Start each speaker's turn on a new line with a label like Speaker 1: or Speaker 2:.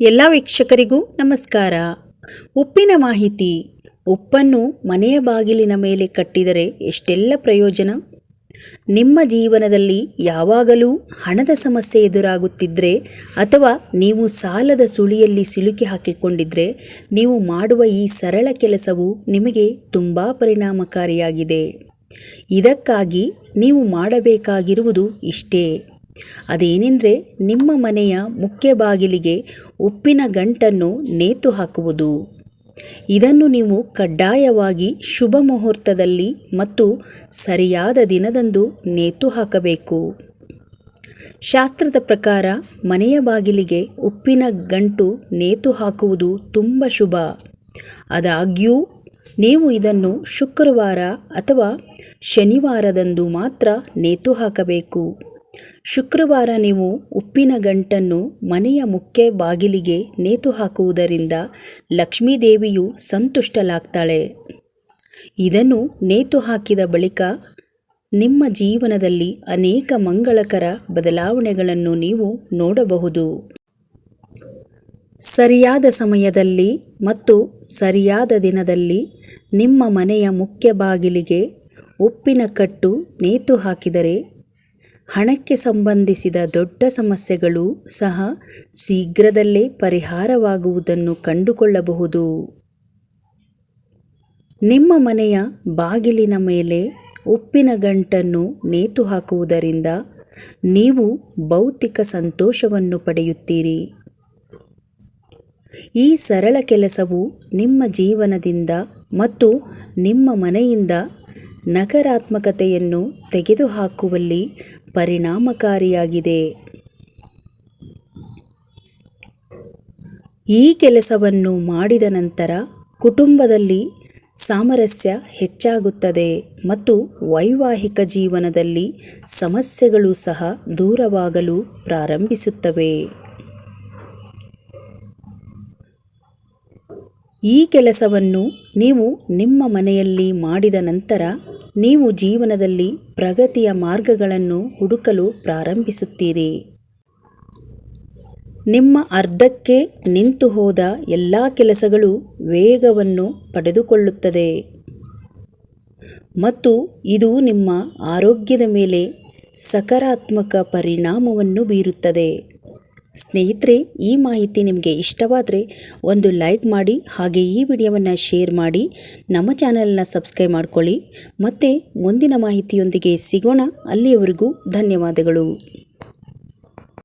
Speaker 1: ಎಲ್ಲ ವೀಕ್ಷಕರಿಗೂ ನಮಸ್ಕಾರ. ಉಪ್ಪಿನ ಮಾಹಿತಿ. ಉಪ್ಪನ್ನು ಮನೆಯ ಬಾಗಿಲಿನ ಮೇಲೆ ಕಟ್ಟಿದರೆ ಎಷ್ಟೆಲ್ಲ ಪ್ರಯೋಜನ? ನಿಮ್ಮ ಜೀವನದಲ್ಲಿ ಯಾವಾಗಲೂ ಹಣದ ಸಮಸ್ಯೆ ಎದುರಾಗುತ್ತಿದ್ದರೆ ಅಥವಾ ನೀವು ಸಾಲದ ಸುಳಿಯಲ್ಲಿ ಸಿಲುಕಿ ಹಾಕಿಕೊಂಡಿದ್ರೆ ನೀವು ಮಾಡುವ ಈ ಸರಳ ಕೆಲಸವು ನಿಮಗೆ ತುಂಬ ಪರಿಣಾಮಕಾರಿಯಾಗಿದೆ. ಇದಕ್ಕಾಗಿ ನೀವು ಮಾಡಬೇಕಾಗಿರುವುದು ಇಷ್ಟೇ. ಅದೇನೆಂದರೆ ನಿಮ್ಮ ಮನೆಯ ಮುಖ್ಯ ಬಾಗಿಲಿಗೆ ಉಪ್ಪಿನ ಗಂಟನ್ನು ನೇತು ಹಾಕುವುದು. ಇದನ್ನು ನೀವು ಕಡ್ಡಾಯವಾಗಿ ಶುಭ ಮುಹೂರ್ತದಲ್ಲಿ ಮತ್ತು ಸರಿಯಾದ ದಿನದಂದು ನೇತು ಹಾಕಬೇಕು. ಶಾಸ್ತ್ರದ ಪ್ರಕಾರ ಮನೆಯ ಬಾಗಿಲಿಗೆ ಉಪ್ಪಿನ ಗಂಟು ನೇತು ಹಾಕುವುದು ತುಂಬ ಶುಭ. ಆದಾಗ್ಯೂ, ನೀವು ಇದನ್ನು ಶುಕ್ರವಾರ ಅಥವಾ ಶನಿವಾರದಂದು ಮಾತ್ರ ನೇತು ಹಾಕಬೇಕು. ಶುಕ್ರವಾರ ನೀವು ಉಪ್ಪಿನ ಗಂಟನ್ನು ಮನೆಯ ಮುಖ್ಯ ಬಾಗಿಲಿಗೆ ನೇತು ಹಾಕುವುದರಿಂದ ಲಕ್ಷ್ಮೀದೇವಿಯು ಸಂತುಷ್ಟಲಾಗ್ತಾಳೆ ಇದನ್ನು ನೇತು ಹಾಕಿದ ಬಳಿಕ ನಿಮ್ಮ ಜೀವನದಲ್ಲಿ ಅನೇಕ ಮಂಗಳಕರ ಬದಲಾವಣೆಗಳನ್ನು ನೀವು ನೋಡಬಹುದು. ಸರಿಯಾದ ಸಮಯದಲ್ಲಿ ಮತ್ತು ಸರಿಯಾದ ದಿನದಲ್ಲಿ ನಿಮ್ಮ ಮನೆಯ ಮುಖ್ಯ ಬಾಗಿಲಿಗೆ ಉಪ್ಪಿನ ಕಟ್ಟು ನೇತು ಹಾಕಿದರೆ ಹಣಕ್ಕೆ ಸಂಬಂಧಿಸಿದ ದೊಡ್ಡ ಸಮಸ್ಯೆಗಳು ಸಹ ಶೀಘ್ರದಲ್ಲೇ ಪರಿಹಾರವಾಗುವುದನ್ನು ಕಂಡುಕೊಳ್ಳಬಹುದು. ನಿಮ್ಮ ಮನೆಯ ಬಾಗಿಲಿನ ಮೇಲೆ ಉಪ್ಪಿನ ಗಂಟನ್ನು ನೇತು ಹಾಕುವುದರಿಂದ ನೀವು ಭೌತಿಕ ಸಂತೋಷವನ್ನು ಪಡೆಯುತ್ತೀರಿ. ಈ ಸರಳ ಕೆಲಸವು ನಿಮ್ಮ ಜೀವನದಿಂದ ಮತ್ತು ನಿಮ್ಮ ಮನೆಯಿಂದ ನಕಾರಾತ್ಮಕತೆಯನ್ನು ತೆಗೆದುಹಾಕುವಲ್ಲಿ ಪರಿಣಾಮಕಾರಿಯಾಗಿದೆ. ಈ ಕೆಲಸವನ್ನು ಮಾಡಿದ ನಂತರ ಕುಟುಂಬದಲ್ಲಿ ಸಾಮರಸ್ಯ ಹೆಚ್ಚಾಗುತ್ತದೆ ಮತ್ತು ವೈವಾಹಿಕ ಜೀವನದಲ್ಲಿ ಸಮಸ್ಯೆಗಳು ಸಹ ದೂರವಾಗಲು ಪ್ರಾರಂಭಿಸುತ್ತವೆ. ಈ ಕೆಲಸವನ್ನು ನೀವು ನಿಮ್ಮ ಮನೆಯಲ್ಲಿ ಮಾಡಿದ ನಂತರ ನೀವು ಜೀವನದಲ್ಲಿ ಪ್ರಗತಿಯ ಮಾರ್ಗಗಳನ್ನು ಹುಡುಕಲು ಪ್ರಾರಂಭಿಸುತ್ತೀರಿ. ನಿಮ್ಮ ಅರ್ಧಕ್ಕೆ ನಿಂತು ಹೋದ ಎಲ್ಲ ಕೆಲಸಗಳು ವೇಗವನ್ನು ಪಡೆದುಕೊಳ್ಳುತ್ತದೆ. ಮತ್ತು ಇದು ನಿಮ್ಮ ಆರೋಗ್ಯದ ಮೇಲೆ ಸಕಾರಾತ್ಮಕ ಪರಿಣಾಮವನ್ನು ಬೀರುತ್ತದೆ. ಸ್ನೇಹಿತರೆ, ಈ ಮಾಹಿತಿ ನಿಮಗೆ ಇಷ್ಟವಾದರೆ ಒಂದು ಲೈಕ್ ಮಾಡಿ, ಹಾಗೆ ಈ ವಿಡಿಯೋವನ್ನು ಶೇರ್ ಮಾಡಿ, ನಮ್ಮ ಚಾನಲನ್ನು ಸಬ್ಸ್ಕ್ರೈಬ್ ಮಾಡಿಕೊಳ್ಳಿ. ಮತ್ತು ಮುಂದಿನ ಮಾಹಿತಿಯೊಂದಿಗೆ ಸಿಗೋಣ. ಅಲ್ಲಿಯವರೆಗೂ ಧನ್ಯವಾದಗಳು.